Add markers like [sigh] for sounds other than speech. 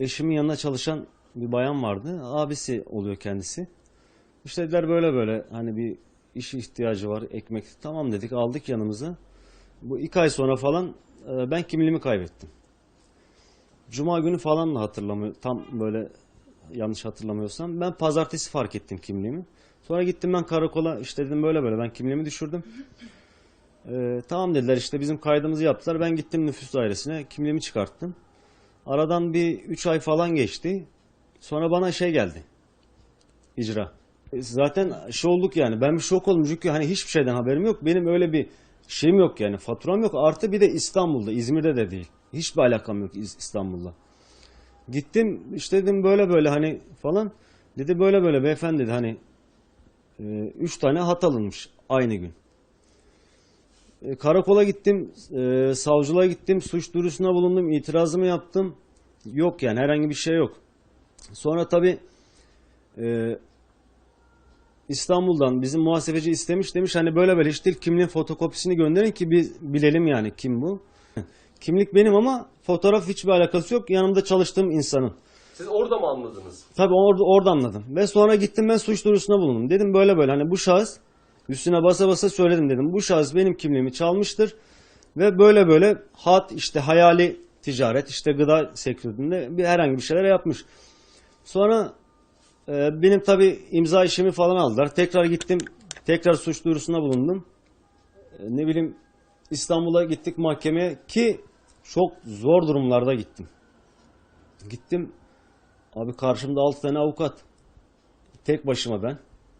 eşimin yanında çalışan bir bayan vardı. Abisi oluyor kendisi. İşte dediler böyle böyle hani bir iş ihtiyacı var ekmek. Tamam dedik aldık yanımıza. Bu iki ay sonra falan e, ben kimliğimi kaybettim. Cuma günü falan da hatırlamıyorum. Tam böyle yanlış hatırlamıyorsam. Ben pazartesi fark ettim kimliğimi. Sonra gittim ben karakola işte dedim böyle böyle ben kimliğimi düşürdüm. Ee, tamam dediler işte bizim kaydımızı yaptılar. Ben gittim nüfus dairesine kimliğimi çıkarttım. Aradan bir 3 ay falan geçti. Sonra bana şey geldi. İcra. E, Zaten şey olduk yani. Ben bir şok oldum çünkü hani hiçbir şeyden haberim yok. Benim öyle bir şeyim yok yani. Faturam yok. Artı bir de İstanbul'da. İzmir'de de değil. Hiçbir alakam yok İstanbul'da. Gittim işte dedim böyle böyle hani falan. Dedi böyle böyle beyefendi dedi hani e, üç tane hat alınmış aynı gün. E, karakola gittim, e, savcılığa gittim, suç duyurusuna bulundum, itirazımı yaptım. Yok yani herhangi bir şey yok. Sonra tabii e, İstanbul'dan bizim muhasebeci istemiş demiş hani böyle böyle işte kimliğin fotokopisini gönderin ki biz bilelim yani kim bu. [laughs] Kimlik benim ama fotoğraf hiçbir alakası yok yanımda çalıştığım insanın. Siz orada mı anladınız? Tabii orada, orada anladım. Ve sonra gittim ben suç duyurusuna bulundum. Dedim böyle böyle hani bu şahıs üstüne basa basa söyledim dedim. Bu şahıs benim kimliğimi çalmıştır. Ve böyle böyle hat işte hayali ticaret işte gıda sektöründe bir herhangi bir şeyler yapmış. Sonra e, benim tabii imza işimi falan aldılar. Tekrar gittim. Tekrar suç duyurusunda bulundum. E, ne bileyim İstanbul'a gittik mahkemeye ki çok zor durumlarda gittim. Gittim Abi karşımda 6 tane avukat. Tek başıma ben.